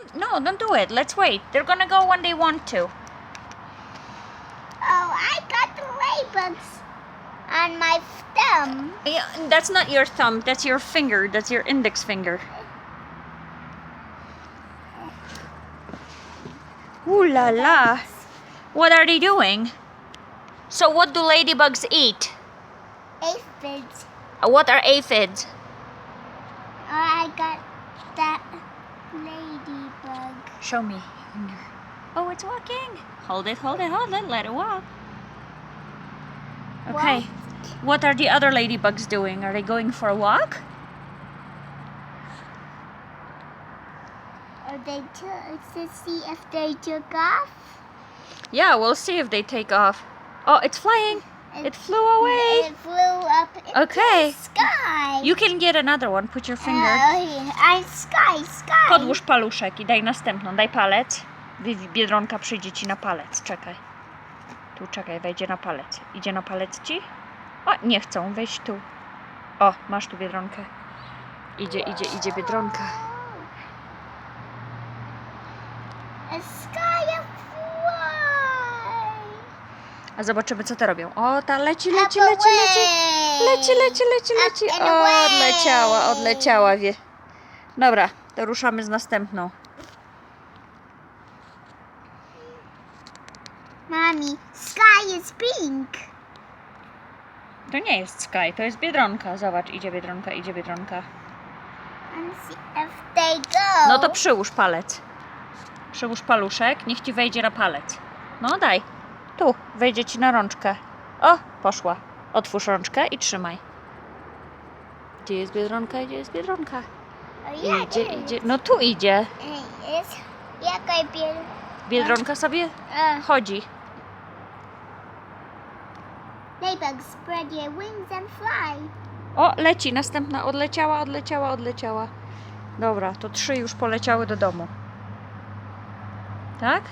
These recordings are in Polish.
Don't, no, don't do it. Let's wait. They're gonna go when they want to. Oh, I got the ladybugs on my thumb. Yeah, that's not your thumb. That's your finger. That's your index finger. Ooh la la. What are they doing? So what do ladybugs eat? Aphids. What are aphids? Oh, I got that ladybug. Show me. Oh, it's walking. Hold it, hold it, hold it. Let it walk. Okay. What are the other ladybugs doing? Are they going for a walk? Are they took to see if they took off? Yeah, we'll see if they take off. Oh, it's flying. It flew away. It flew up into Okay. sky. You can get another one. Put your finger. Oh, I'm sky, sky. Podłóż paluszek i daj następną. Daj palec. Biedronka przyjdzie ci na palec. Czekaj. Tu czekaj, wejdzie na palec. Idzie na palec ci? O, nie chcą. Weź tu. O, masz tu biedronkę. Idzie, idzie, idzie biedronka. A sky of fly. A zobaczymy, co te robią. O, ta leci, leci, leci, leci. Leci, leci, leci, leci. O, odleciała, odleciała, wie. Dobra, to ruszamy z następną. Mommy, sky is pink. To nie jest Sky, to jest Biedronka. Zobacz, idzie Biedronka, idzie Biedronka. And see if they go. No to przyłóż palec. Przyłóż paluszek, niech ci wejdzie na palec. No daj. Tu, wejdzie ci na rączkę. O, poszła. Otwórz rączkę i trzymaj. Gdzie jest Biedronka, gdzie jest Biedronka? Idzie, idzie. No tu idzie. Jest jaka biel... Biedronka sobie chodzi. ladybugs spread your wings and fly. O, leci, następna odleciała, odleciała, odleciała. Dobra, to trzy już poleciały do domu. Tak?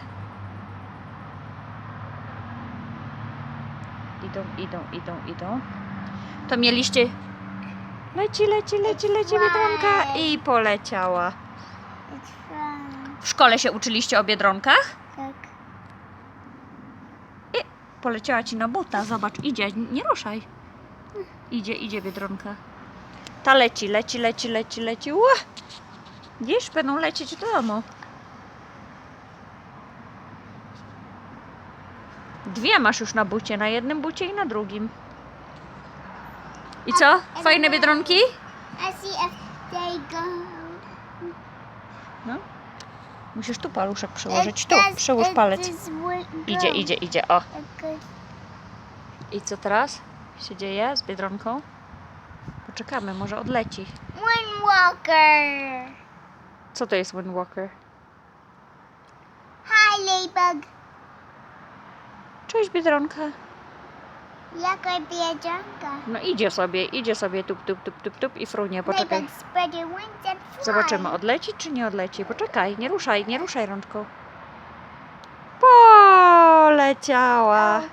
Idą, idą, idą, idą. To mieliście. Leci, leci, leci, leci biedronka i poleciała. W szkole się uczyliście o biedronkach? Tak. Poleciała ci na buta, zobacz, idzie, nie ruszaj. Idzie, idzie biedronka. Ta leci, leci, leci, leci, leci. Ła! Widzisz, będą lecieć do domu. Dwie masz już na bucie, na jednym bucie i na drugim. I co? Fajne biedronki? No. Musisz tu paluszek przyłożyć. It Tu, it palec. Idzie, idzie, idzie. O. I co teraz się dzieje z biedronką? Poczekamy, może odleci. Windwalker. Co to jest Windwalker? Hi, ladybug. Cześć Biedronka. Jaka biedronka. No idzie sobie, idzie sobie tup, tup, tup, tup, tup i frunie. Poczekaj. Zobaczymy, odleci czy nie odleci. Poczekaj, nie ruszaj, nie ruszaj rączką. Poleciała. Oh,